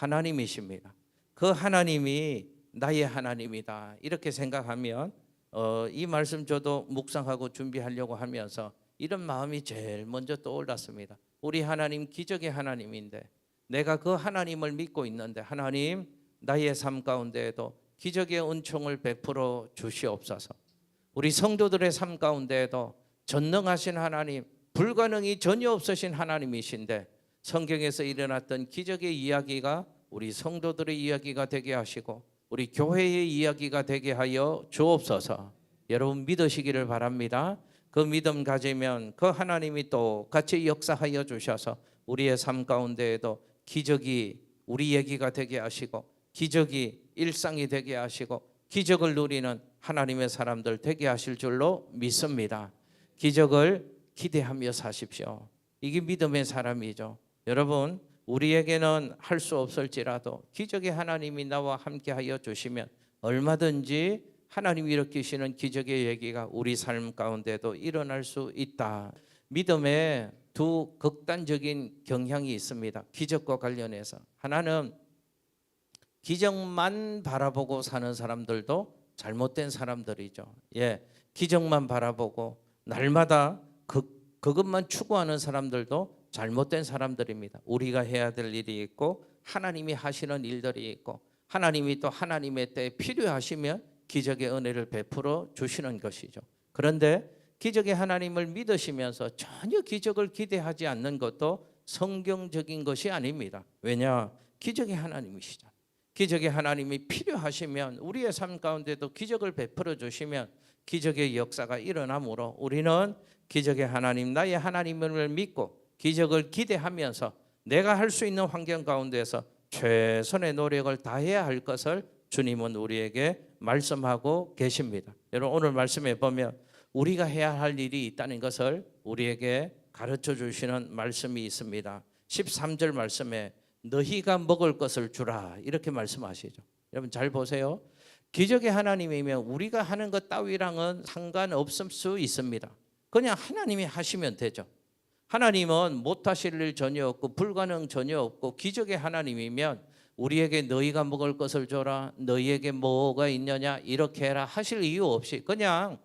하나님이십니다. 그 하나님이 나의 하나님이다. 이렇게 생각하면 어, 이 말씀 저도 묵상하고 준비하려고 하면서 이런 마음이 제일 먼저 떠올랐습니다. 우리 하나님 기적의 하나님인데 내가 그 하나님을 믿고 있는데 하나님 나의 삶 가운데에도 기적의 은총을 베풀어 주시옵소서. 우리 성도들의 삶 가운데에도 전능하신 하나님, 불가능이 전혀 없으신 하나님이신데 성경에서 일어났던 기적의 이야기가 우리 성도들의 이야기가 되게 하시고 우리 교회의 이야기가 되게 하여 주옵소서. 여러분 믿으시기를 바랍니다. 그 믿음 가지면 그 하나님이 또 같이 역사하여 주셔서 우리의 삶 가운데에도 기적이 우리 얘기가 되게 하시고 기적이 일상이 되게 하시고 기적을 누리는 하나님의 사람들 되게 하실 줄로 믿습니다. 기적을 기대하며 사십시오. 이게 믿음의 사람이죠. 여러분, 우리에게는 할 수 없을지라도 기적의 하나님이 나와 함께하여 주시면 얼마든지 하나님이 일으키시는 기적의 얘기가 우리 삶 가운데도 일어날 수 있다. 믿음에 두 극단적인 경향이 있습니다. 기적과 관련해서 하나는 기적만 바라보고 사는 사람들도 잘못된 사람들이죠. 예, 기적만 바라보고 날마다 그 그것만 추구하는 사람들도 잘못된 사람들입니다. 우리가 해야 될 일이 있고 하나님이 하시는 일들이 있고 하나님이 또 하나님의 때에 필요하시면 기적의 은혜를 베풀어 주시는 것이죠. 그런데 기적의 하나님을 믿으시면서 전혀 기적을 기대하지 않는 것도 성경적인 것이 아닙니다. 왜냐? 기적의 하나님이시잖아요. 기적의 하나님이 필요하시면 우리의 삶 가운데도 기적을 베풀어 주시면 기적의 역사가 일어나므로 우리는 기적의 하나님 나의 하나님을 믿고 기적을 기대하면서 내가 할 수 있는 환경 가운데서 최선의 노력을 다해야 할 것을 주님은 우리에게 말씀하고 계십니다. 여러분 오늘 말씀에 보면 우리가 해야 할 일이 있다는 것을 우리에게 가르쳐 주시는 말씀이 있습니다. 13절 말씀에 너희가 먹을 것을 주라 이렇게 말씀하시죠. 여러분 잘 보세요. 기적의 하나님이면 우리가 하는 것 따위랑은 상관없을 수 있습니다. 그냥 하나님이 하시면 되죠. 하나님은 못하실 일 전혀 없고 불가능 전혀 없고 기적의 하나님이면 우리에게 너희가 먹을 것을 줘라 너희에게 뭐가 있느냐 이렇게 해라 하실 이유 없이 그냥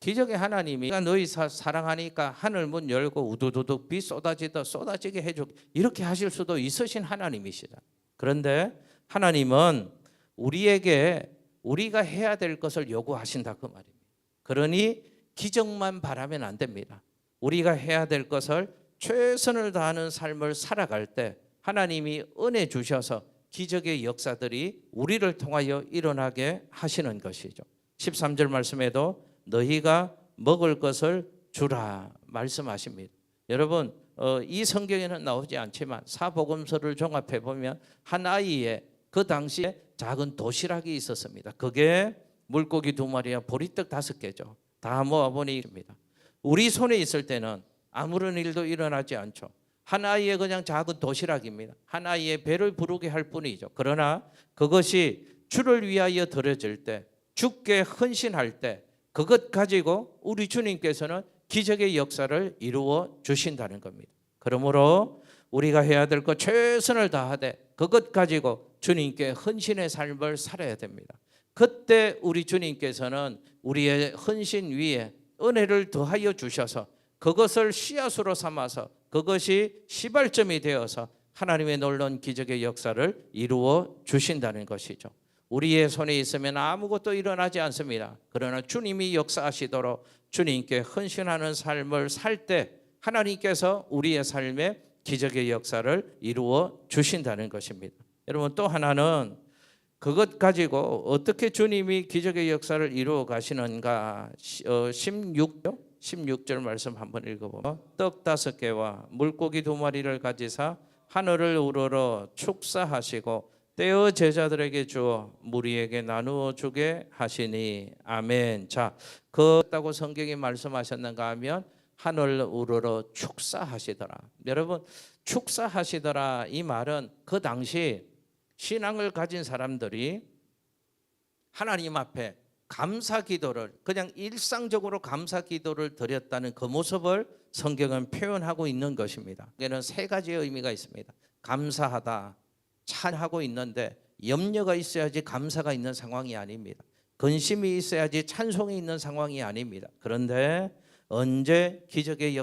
기적의 하나님이 너희 사, 사랑하니까 하늘 문 열고 우두두둑 비 쏟아지듯 쏟아지게 해줘 이렇게 하실 수도 있으신 하나님이시다. 그런데 하나님은 우리에게 우리가 해야 될 것을 요구하신다 그 말입니다. 그러니 기적만 바라면 안 됩니다. 우리가 해야 될 것을 최선을 다하는 삶을 살아갈 때 하나님이 은혜 주셔서 기적의 역사들이 우리를 통하여 일어나게 하시는 것이죠. 13절 말씀에도 너희가 먹을 것을 주라 말씀하십니다. 여러분 어, 이 성경에는 나오지 않지만 사복음서를 종합해 보면 한 아이의 그 당시에 작은 도시락이 있었습니다. 그게 물고기 두 마리와 보리떡 다섯 개죠. 다 모아보니입니다. 우리 손에 있을 때는 아무런 일도 일어나지 않죠. 한 아이의 그냥 작은 도시락입니다. 한 아이의 배를 부르게 할 뿐이죠. 그러나 그것이 주를 위하여 드려질 때, 주께 헌신할 때, 그것 가지고 우리 주님께서는 기적의 역사를 이루어 주신다는 겁니다. 그러므로 우리가 해야 될 것 최선을 다하되 그것 가지고 주님께 헌신의 삶을 살아야 됩니다. 그때 우리 주님께서는 우리의 헌신 위에 은혜를 더하여 주셔서 그것을 씨앗으로 삼아서 그것이 시발점이 되어서 하나님의 놀라운 기적의 역사를 이루어 주신다는 것이죠. 우리의 손에 있으면 아무것도 일어나지 않습니다. 그러나 주님이 역사하시도록 주님께 헌신하는 삶을 살 때 하나님께서 우리의 삶에 기적의 역사를 이루어 주신다는 것입니다. 여러분 또 하나는 그것 가지고 어떻게 주님이 기적의 역사를 이루어 가시는가 16절 16절 말씀 한번 읽어보면 떡 다섯 개와 물고기 두 마리를 가지사 하늘을 우러러 축사하시고 떼어 제자들에게 주어 무리에게 나누어 주게 하시니 아멘. 자, 그다고 성경이 말씀하셨는가 하면 하늘 우러러 축사하시더라. 여러분 축사하시더라 이 말은 그 당시 신앙을 가진 사람들이 하나님 앞에 감사 기도를 그냥 일상적으로 감사 기도를 드렸다는 그 모습을 성경은 표현하고 있는 것입니다. 이게는 세 가지의 의미가 있습니다. 감사하다, 찬하고 있는데 염려가 있어야지 감사가 있는 상황이 아닙니다. 근심이 있어야지 찬송이 있는 상황이 아닙니다. 그런데 언제 기적의 역